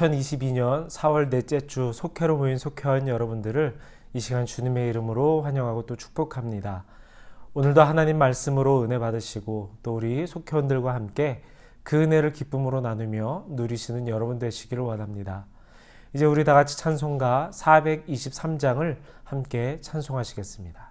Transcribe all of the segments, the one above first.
2022년 4월 넷째 주 속회로 모인 속회원 여러분들을 이 시간 주님의 이름으로 환영하고 또 축복합니다. 오늘도 하나님 말씀으로 은혜 받으시고 또 우리 속회원들과 함께 그 은혜를 기쁨으로 나누며 누리시는 여러분 되시기를 원합니다. 이제 우리 다 같이 찬송가 423장을 함께 찬송하시겠습니다.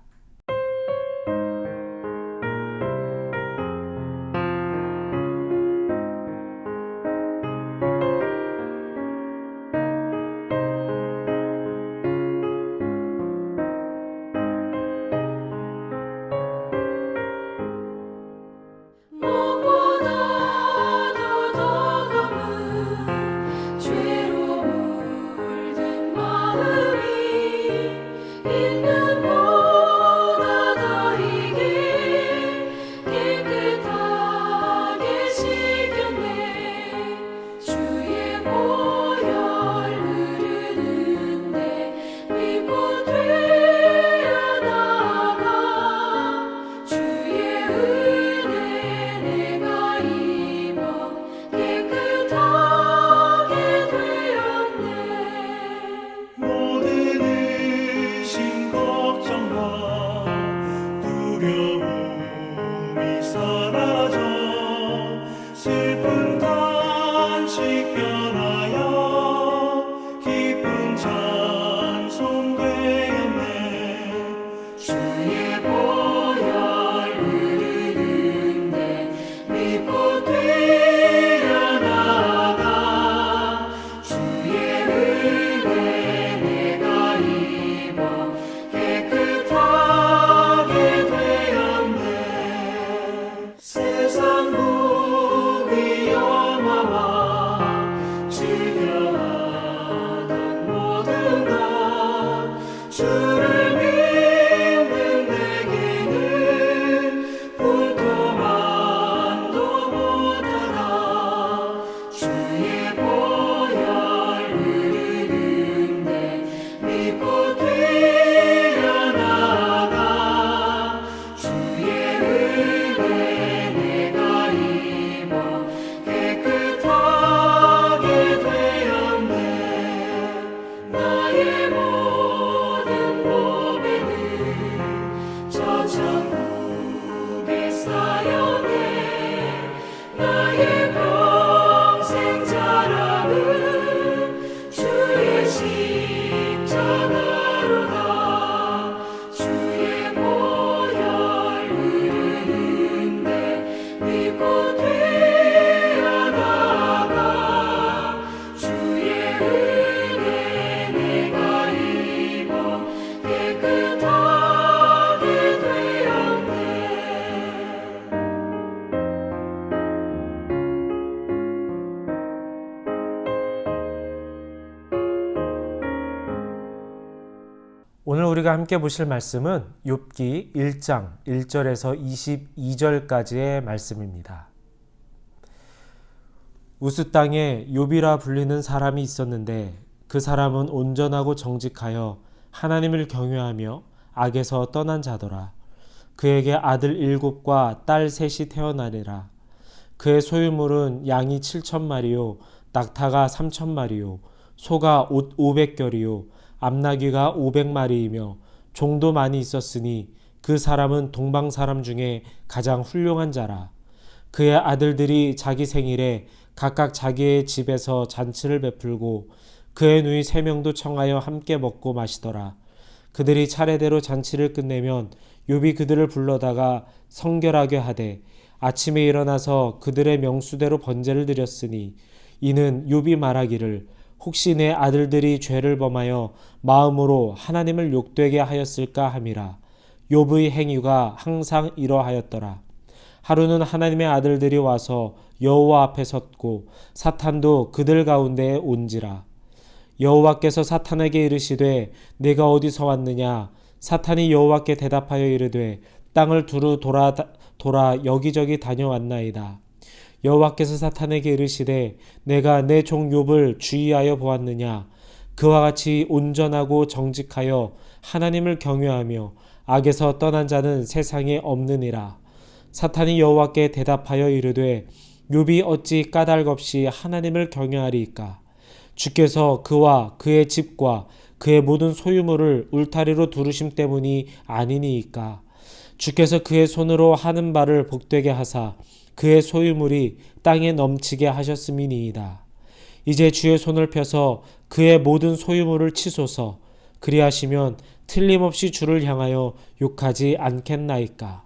우리가 함께 보실 말씀은 욥기 1장 1절에서 22절까지의 말씀입니다. 우스 땅에 욥이라 불리는 사람이 있었는데 그 사람은 온전하고 정직하여 하나님을 경외하며 악에서 떠난 자더라. 그에게 아들 일곱과 딸 셋이 태어나리라. 그의 소유물은 양이 칠천 마리요, 낙타가 삼천 마리요, 소가 오백 결이요, 암나귀가 오백 마리이며 종도 많이 있었으니 그 사람은 동방 사람 중에 가장 훌륭한 자라. 그의 아들들이 자기 생일에 각각 자기의 집에서 잔치를 베풀고 그의 누이 세 명도 청하여 함께 먹고 마시더라. 그들이 차례대로 잔치를 끝내면 욥이 그들을 불러다가 성결하게 하되 아침에 일어나서 그들의 명수대로 번제를 드렸으니 이는 욥이 말하기를 혹시 내 아들들이 죄를 범하여 마음으로 하나님을 욕되게 하였을까 함이라. 욥의 행위가 항상 이러하였더라. 하루는 하나님의 아들들이 와서 여호와 앞에 섰고 사탄도 그들 가운데에 온지라. 여호와께서 사탄에게 이르시되 내가 어디서 왔느냐? 사탄이 여호와께 대답하여 이르되 땅을 두루 돌아 돌아 여기저기 다녀왔나이다 여호와께서 사탄에게 이르시되 내가 내 종 욥을 주의하여 보았느냐? 그와 같이 온전하고 정직하여 하나님을 경외하며 악에서 떠난 자는 세상에 없느니라. 사탄이 여호와께 대답하여 이르되 욥이 어찌 까닭 없이 하나님을 경외하리이까? 주께서 그와 그의 집과 그의 모든 소유물을 울타리로 두르심 때문이 아니니이까? 주께서 그의 손으로 하는 바를 복되게 하사 그의 소유물이 땅에 넘치게 하셨음이니이다. 이제 주의 손을 펴서 그의 모든 소유물을 치소서 그리하시면 틀림없이 주를 향하여 욕하지 않겠나이까.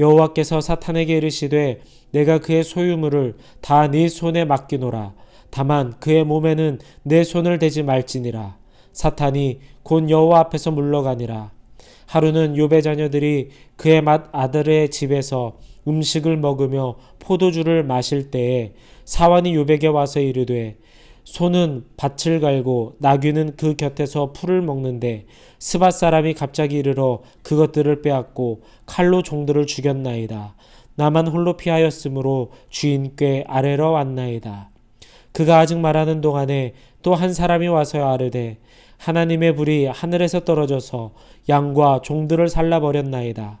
여호와께서 사탄에게 이르시되 내가 그의 소유물을 다 네 손에 맡기노라. 다만 그의 몸에는 내 손을 대지 말지니라. 사탄이 곧 여호와 앞에서 물러가니라. 하루는 욥의 자녀들이 그의 맏 아들의 집에서 음식을 먹으며 포도주를 마실 때에 사환이 욥에게 와서 이르되 소는 밭을 갈고 나귀는 그 곁에서 풀을 먹는데 스밧 사람이 갑자기 이르러 그것들을 빼앗고 칼로 종들을 죽였나이다. 나만 홀로 피하였으므로 주인께 아래러 왔나이다. 그가 아직 말하는 동안에 또 한 사람이 와서 아르되 하나님의 불이 하늘에서 떨어져서 양과 종들을 살라버렸나이다.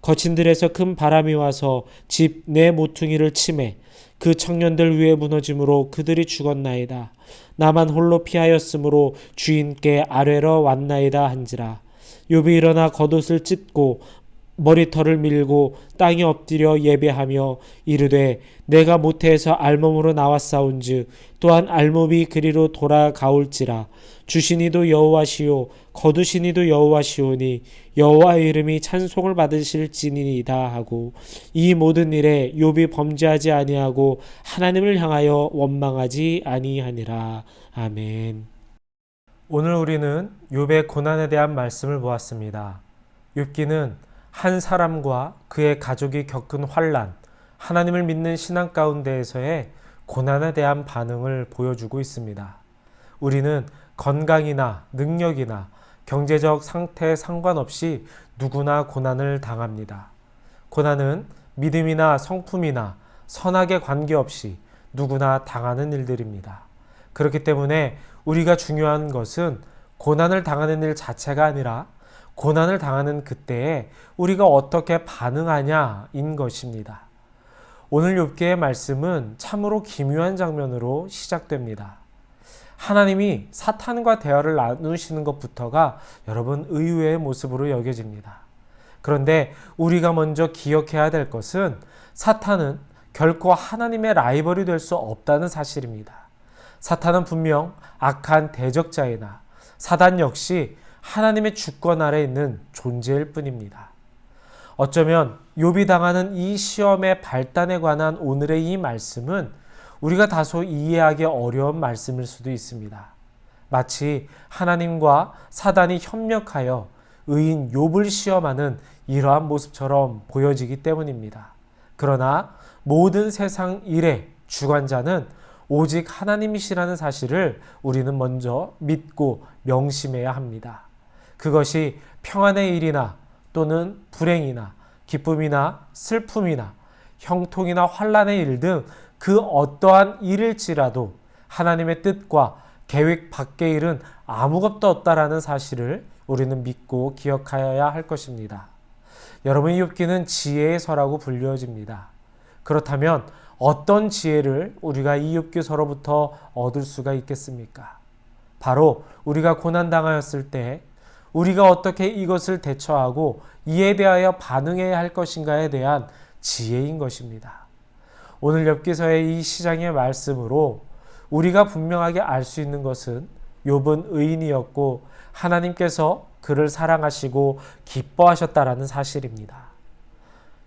거친들에서 큰 바람이 와서 집 내 모퉁이를 치매 그 청년들 위에 무너짐으로 그들이 죽었나이다. 나만 홀로 피하였으므로 주인께 아뢰러 왔나이다 한지라. 욥이 일어나 겉옷을 찢고 머리털을 밀고 땅에 엎드려 예배하며 이르되 내가 모태에서 알몸으로 나왔사온즉 또한 알몸이 그리로 돌아가올지라 주시니도 여호와시요 거두시니도 여호와시오니 여호와의 이름이 찬송을 받으실지니이다 하고 이 모든 일에 욥이 범죄하지 아니하고 하나님을 향하여 원망하지 아니하니라 아멘. 오늘 우리는 욥의 고난에 대한 말씀을 보았습니다. 욥기는 한 사람과 그의 가족이 겪은 환란, 하나님을 믿는 신앙 가운데에서의 고난에 대한 반응을 보여주고 있습니다. 우리는 건강이나 능력이나 경제적 상태에 상관없이 누구나 고난을 당합니다. 고난은 믿음이나 성품이나 선악에 관계없이 누구나 당하는 일들입니다. 그렇기 때문에 우리가 중요한 것은 고난을 당하는 일 자체가 아니라 고난을 당하는 그때에 우리가 어떻게 반응하냐인 것입니다. 오늘 욥기의 말씀은 참으로 기묘한 장면으로 시작됩니다. 하나님이 사탄과 대화를 나누시는 것부터가 여러분 의외의 모습으로 여겨집니다. 그런데 우리가 먼저 기억해야 될 것은 사탄은 결코 하나님의 라이벌이 될 수 없다는 사실입니다. 사탄은 분명 악한 대적자이나 사단 역시 하나님의 주권 아래 있는 존재일 뿐입니다. 어쩌면 욥이 당하는 이 시험의 발단에 관한 오늘의 이 말씀은 우리가 다소 이해하기 어려운 말씀일 수도 있습니다. 마치 하나님과 사단이 협력하여 의인 욥을 시험하는 이러한 모습처럼 보여지기 때문입니다. 그러나 모든 세상 일의 주관자는 오직 하나님이시라는 사실을 우리는 먼저 믿고 명심해야 합니다. 그것이 평안의 일이나 또는 불행이나 기쁨이나 슬픔이나 형통이나 환란의 일 등 그 어떠한 일일지라도 하나님의 뜻과 계획 밖의 일은 아무것도 없다라는 사실을 우리는 믿고 기억하여야 할 것입니다. 여러분의 욥기는 지혜의 서라고 불려집니다. 그렇다면 어떤 지혜를 우리가 이 욥기 서로부터 얻을 수가 있겠습니까? 바로 우리가 고난 당하였을 때 우리가 어떻게 이것을 대처하고 이에 대하여 반응해야 할 것인가에 대한 지혜인 것입니다. 오늘 엽기서의 이 시장의 말씀으로 우리가 분명하게 알 수 있는 것은 욥은 의인이었고 하나님께서 그를 사랑하시고 기뻐하셨다라는 사실입니다.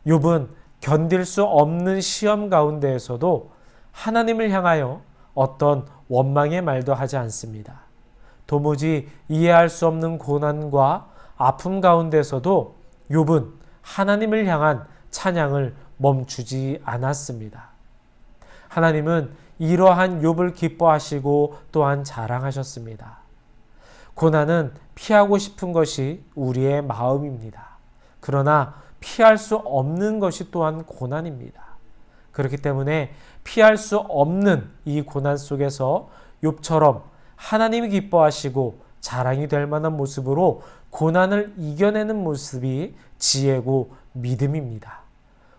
욥은 견딜 수 없는 시험 가운데에서도 하나님을 향하여 어떤 원망의 말도 하지 않습니다. 도무지 이해할 수 없는 고난과 아픔 가운데서도 욥은 하나님을 향한 찬양을 멈추지 않았습니다. 하나님은 이러한 욥을 기뻐하시고 또한 자랑하셨습니다. 고난은 피하고 싶은 것이 우리의 마음입니다. 그러나 피할 수 없는 것이 또한 고난입니다. 그렇기 때문에 피할 수 없는 이 고난 속에서 욥처럼 하나님이 기뻐하시고 자랑이 될 만한 모습으로 고난을 이겨내는 모습이 지혜고 믿음입니다.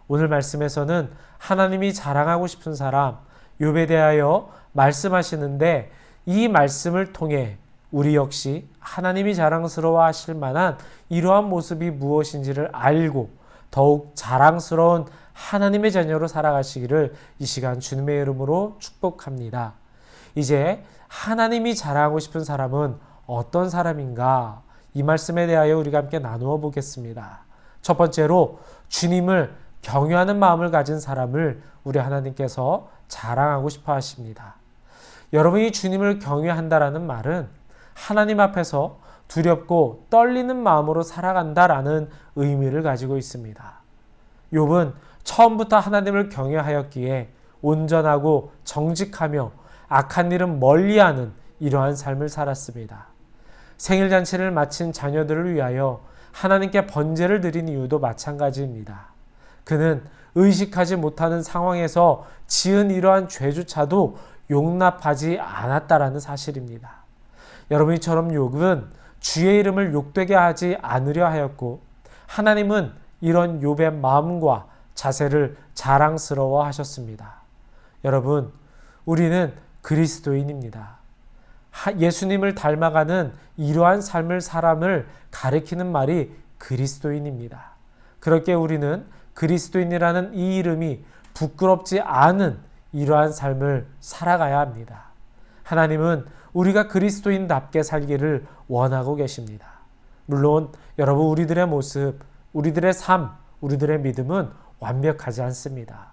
오늘 말씀에서는 하나님이 자랑하고 싶은 사람 욥에 대하여 말씀하시는데 이 말씀을 통해 우리 역시 하나님이 자랑스러워 하실 만한 이러한 모습이 무엇인지를 알고 더욱 자랑스러운 하나님의 자녀로 살아가시기를 이 시간 주님의 이름으로 축복합니다. 이제 하나님이 자랑하고 싶은 사람은 어떤 사람인가? 이 말씀에 대하여 우리가 함께 나누어 보겠습니다. 첫 번째로 주님을 경외하는 마음을 가진 사람을 우리 하나님께서 자랑하고 싶어 하십니다. 여러분이 주님을 경외한다라는 말은 하나님 앞에서 두렵고 떨리는 마음으로 살아간다라는 의미를 가지고 있습니다. 욥은 처음부터 하나님을 경외하였기에 온전하고 정직하며 악한 일은 멀리하는 이러한 삶을 살았습니다. 생일 잔치를 마친 자녀들을 위하여 하나님께 번제를 드린 이유도 마찬가지입니다. 그는 의식하지 못하는 상황에서 지은 이러한 죄조차도 용납하지 않았다라는 사실입니다. 여러분이처럼 욥은 주의 이름을 욕되게 하지 않으려 하였고 하나님은 이런 욥의 마음과 자세를 자랑스러워 하셨습니다. 여러분, 우리는 그리스도인입니다. 예수님을 닮아가는 이러한 삶을 사람을 가리키는 말이 그리스도인입니다. 그렇게 우리는 그리스도인이라는 이 이름이 부끄럽지 않은 이러한 삶을 살아가야 합니다. 하나님은 우리가 그리스도인답게 살기를 원하고 계십니다. 물론 여러분 우리들의 모습, 우리들의 삶, 우리들의 믿음은 완벽하지 않습니다.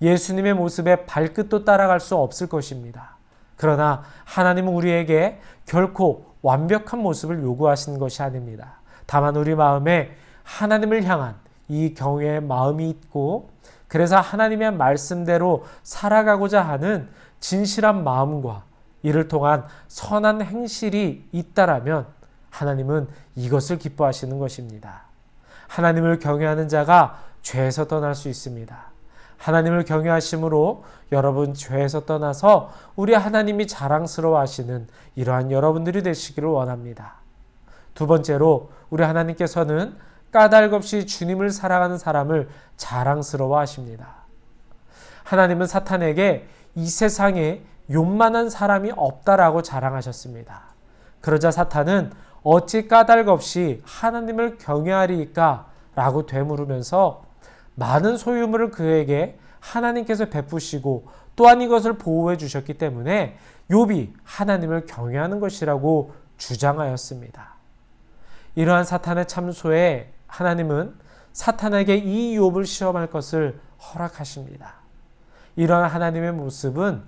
예수님의 모습에 발끝도 따라갈 수 없을 것입니다. 그러나 하나님은 우리에게 결코 완벽한 모습을 요구하시는 것이 아닙니다. 다만 우리 마음에 하나님을 향한 이 경외의 마음이 있고 그래서 하나님의 말씀대로 살아가고자 하는 진실한 마음과 이를 통한 선한 행실이 있다라면 하나님은 이것을 기뻐하시는 것입니다. 하나님을 경외하는 자가 죄에서 떠날 수 있습니다. 하나님을 경외하심으로 여러분 죄에서 떠나서 우리 하나님이 자랑스러워 하시는 이러한 여러분들이 되시기를 원합니다. 두 번째로 우리 하나님께서는 까닭 없이 주님을 사랑하는 사람을 자랑스러워 하십니다. 하나님은 사탄에게 이 세상에 욕만한 사람이 없다라고 자랑하셨습니다. 그러자 사탄은 어찌 까닭 없이 하나님을 경외하리까? 라고 되물으면서 많은 소유물을 그에게 하나님께서 베푸시고 또한 이것을 보호해 주셨기 때문에 욥이 하나님을 경외하는 것이라고 주장하였습니다. 이러한 사탄의 참소에 하나님은 사탄에게 이 욥을 시험할 것을 허락하십니다. 이러한 하나님의 모습은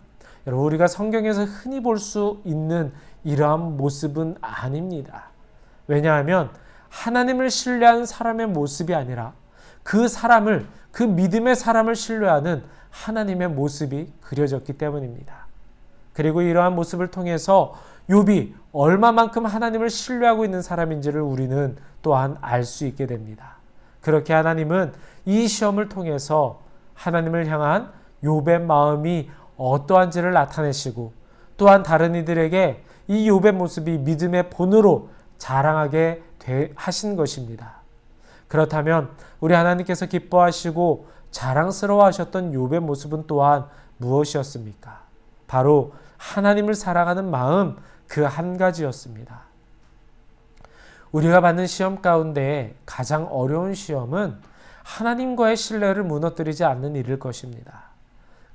여러분 우리가 성경에서 흔히 볼 수 있는 이러한 모습은 아닙니다. 왜냐하면 하나님을 신뢰하는 사람의 모습이 아니라 그 사람을 그 믿음의 사람을 신뢰하는 하나님의 모습이 그려졌기 때문입니다. 그리고 이러한 모습을 통해서 욥이 얼마만큼 하나님을 신뢰하고 있는 사람인지를 우리는 또한 알 수 있게 됩니다. 그렇게 하나님은 이 시험을 통해서 하나님을 향한 욥의 마음이 어떠한지를 나타내시고 또한 다른 이들에게 이 욥의 모습이 믿음의 본으로 자랑하게 하신 것입니다. 그렇다면 우리 하나님께서 기뻐하시고 자랑스러워 하셨던 욥의 모습은 또한 무엇이었습니까? 바로 하나님을 사랑하는 마음 그 한 가지였습니다. 우리가 받는 시험 가운데 가장 어려운 시험은 하나님과의 신뢰를 무너뜨리지 않는 일일 것입니다.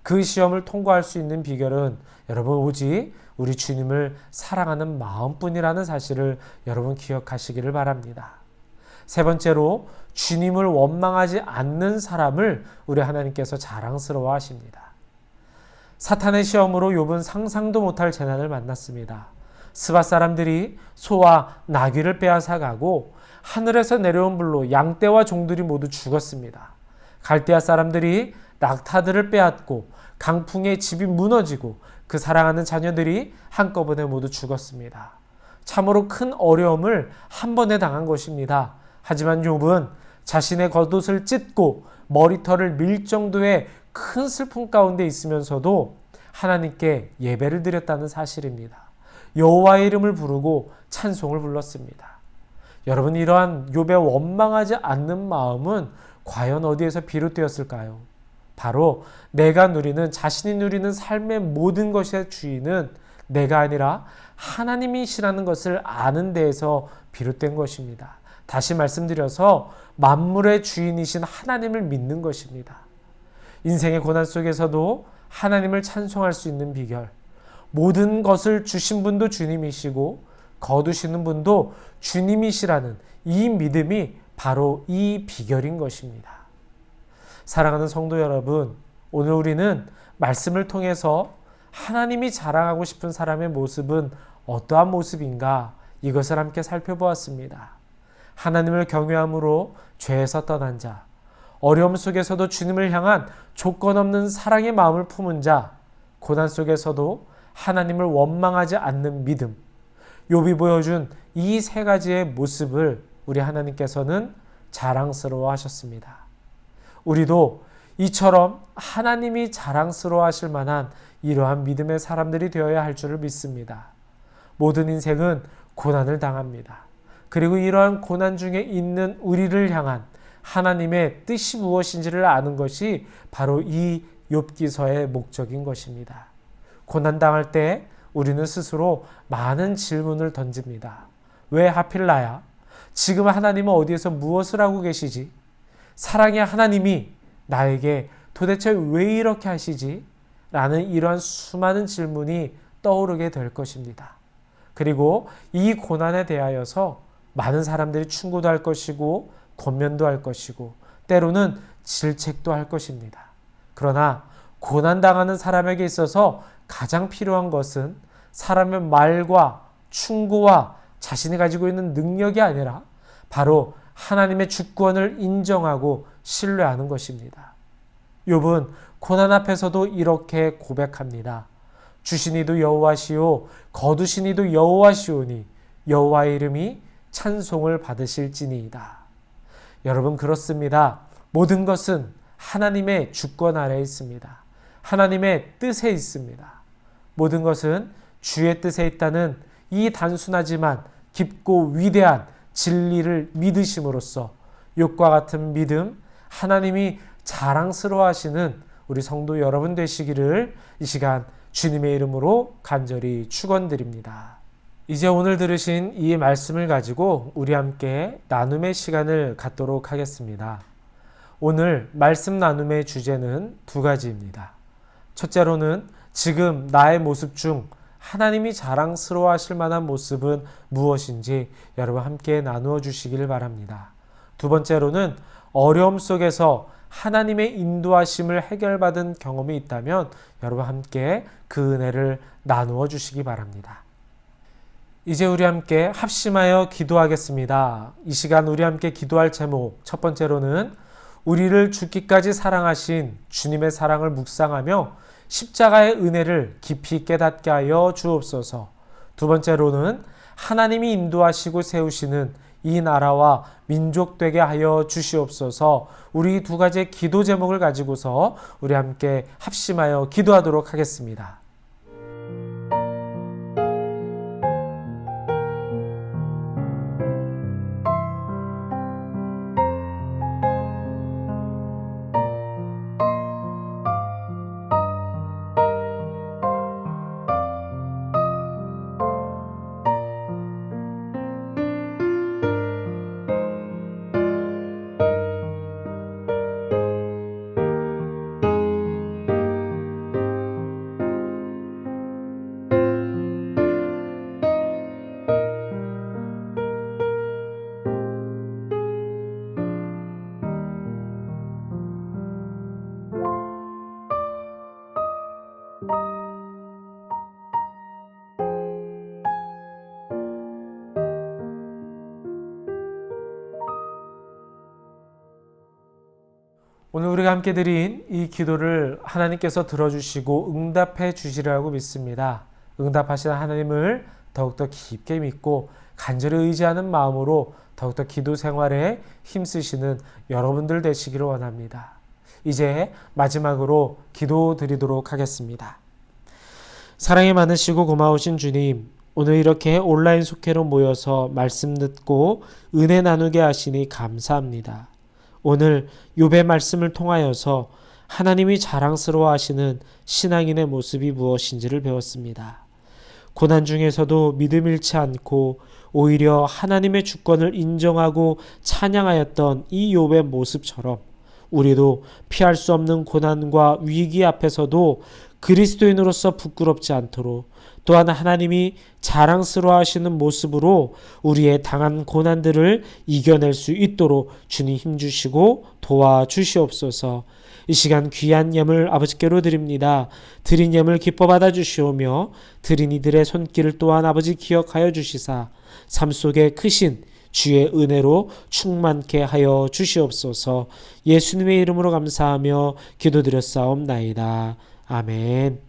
그 시험을 통과할 수 있는 비결은 여러분 오직 우리 주님을 사랑하는 마음뿐이라는 사실을 여러분 기억하시기를 바랍니다. 세 번째로 주님을 원망하지 않는 사람을 우리 하나님께서 자랑스러워 하십니다. 사탄의 시험으로 욥은 상상도 못할 재난을 만났습니다. 스바 사람들이 소와 나귀를 빼앗아 가고 하늘에서 내려온 불로 양떼와 종들이 모두 죽었습니다. 갈대아 사람들이 낙타들을 빼앗고 강풍에 집이 무너지고 그 사랑하는 자녀들이 한꺼번에 모두 죽었습니다. 참으로 큰 어려움을 한 번에 당한 것입니다. 하지만 욥은 자신의 겉옷을 찢고 머리털을 밀 정도의 큰 슬픔 가운데 있으면서도 하나님께 예배를 드렸다는 사실입니다. 여호와의 이름을 부르고 찬송을 불렀습니다. 여러분 이러한 욥의 원망하지 않는 마음은 과연 어디에서 비롯되었을까요? 바로 내가 누리는 자신이 누리는 삶의 모든 것의 주인은 내가 아니라 하나님이시라는 것을 아는 데에서 비롯된 것입니다. 다시 말씀드려서 만물의 주인이신 하나님을 믿는 것입니다. 인생의 고난 속에서도 하나님을 찬송할 수 있는 비결. 모든 것을 주신 분도 주님이시고 거두시는 분도 주님이시라는 이 믿음이 바로 이 비결인 것입니다. 사랑하는 성도 여러분, 오늘 우리는 말씀을 통해서 하나님이 자랑하고 싶은 사람의 모습은 어떠한 모습인가 이것을 함께 살펴보았습니다. 하나님을 경외함으로 죄에서 떠난 자, 어려움 속에서도 주님을 향한 조건 없는 사랑의 마음을 품은 자, 고난 속에서도 하나님을 원망하지 않는 믿음, 욥이 보여준 이 세 가지의 모습을 우리 하나님께서는 자랑스러워 하셨습니다. 우리도 이처럼 하나님이 자랑스러워 하실 만한 이러한 믿음의 사람들이 되어야 할 줄을 믿습니다. 모든 인생은 고난을 당합니다. 그리고 이러한 고난 중에 있는 우리를 향한 하나님의 뜻이 무엇인지를 아는 것이 바로 이 욥기서의 목적인 것입니다. 고난 당할 때 우리는 스스로 많은 질문을 던집니다. 왜 하필 나야? 지금 하나님은 어디에서 무엇을 하고 계시지? 사랑의 하나님이 나에게 도대체 왜 이렇게 하시지? 라는 이러한 수많은 질문이 떠오르게 될 것입니다. 그리고 이 고난에 대하여서 많은 사람들이 충고도 할 것이고 권면도 할 것이고 때로는 질책도 할 것입니다. 그러나 고난당하는 사람에게 있어서 가장 필요한 것은 사람의 말과 충고와 자신이 가지고 있는 능력이 아니라 바로 하나님의 주권을 인정하고 신뢰하는 것입니다. 욥은 고난 앞에서도 이렇게 고백합니다. 주신 이도 여호와시오 거두신 이도 여호와시오니 여호와의 이름이 찬송을 받으실지니이다. 여러분 그렇습니다. 모든 것은 하나님의 주권 아래에 있습니다. 하나님의 뜻에 있습니다. 모든 것은 주의 뜻에 있다는 이 단순하지만 깊고 위대한 진리를 믿으심으로써 욕과 같은 믿음, 하나님이 자랑스러워 하시는 우리 성도 여러분 되시기를 이 시간 주님의 이름으로 간절히 축원드립니다. 이제 오늘 들으신 이 말씀을 가지고 우리 함께 나눔의 시간을 갖도록 하겠습니다. 오늘 말씀 나눔의 주제는 두 가지입니다. 첫째로는 지금 나의 모습 중 하나님이 자랑스러워 하실 만한 모습은 무엇인지 여러분 함께 나누어 주시기를 바랍니다. 두 번째로는 어려움 속에서 하나님의 인도하심을 해결받은 경험이 있다면 여러분 함께 그 은혜를 나누어 주시기 바랍니다. 이제 우리 함께 합심하여 기도하겠습니다. 이 시간 우리 함께 기도할 제목 첫 번째로는 우리를 죽기까지 사랑하신 주님의 사랑을 묵상하며 십자가의 은혜를 깊이 깨닫게 하여 주옵소서. 두 번째로는 하나님이 인도하시고 세우시는 이 나라와 민족 되게 하여 주시옵소서. 우리 두 가지 기도 제목을 가지고서 우리 함께 합심하여 기도하도록 하겠습니다. 오늘 우리가 함께 드린 이 기도를 하나님께서 들어주시고 응답해 주시리라고 믿습니다. 응답하시는 하나님을 더욱더 깊게 믿고 간절히 의지하는 마음으로 더욱더 기도 생활에 힘쓰시는 여러분들 되시기를 원합니다. 이제 마지막으로 기도 드리도록 하겠습니다. 사랑이 많으시고 고마우신 주님, 오늘 이렇게 온라인 속회로 모여서 말씀 듣고 은혜 나누게 하시니 감사합니다. 오늘 욥의 말씀을 통하여서 하나님이 자랑스러워 하시는 신앙인의 모습이 무엇인지를 배웠습니다. 고난 중에서도 믿음 잃지 않고 오히려 하나님의 주권을 인정하고 찬양하였던 이 욥의 모습처럼 우리도 피할 수 없는 고난과 위기 앞에서도 그리스도인으로서 부끄럽지 않도록 또한 하나님이 자랑스러워 하시는 모습으로 우리의 당한 고난들을 이겨낼 수 있도록 주님 힘주시고 도와주시옵소서 이 시간 귀한 예물 아버지께로 드립니다. 드린 예물 기뻐 받아 주시오며 드린 이들의 손길을 또한 아버지 기억하여 주시사 삶 속에 크신 주의 은혜로 충만케 하여 주시옵소서 예수님의 이름으로 감사하며 기도드렸사옵나이다. 아멘.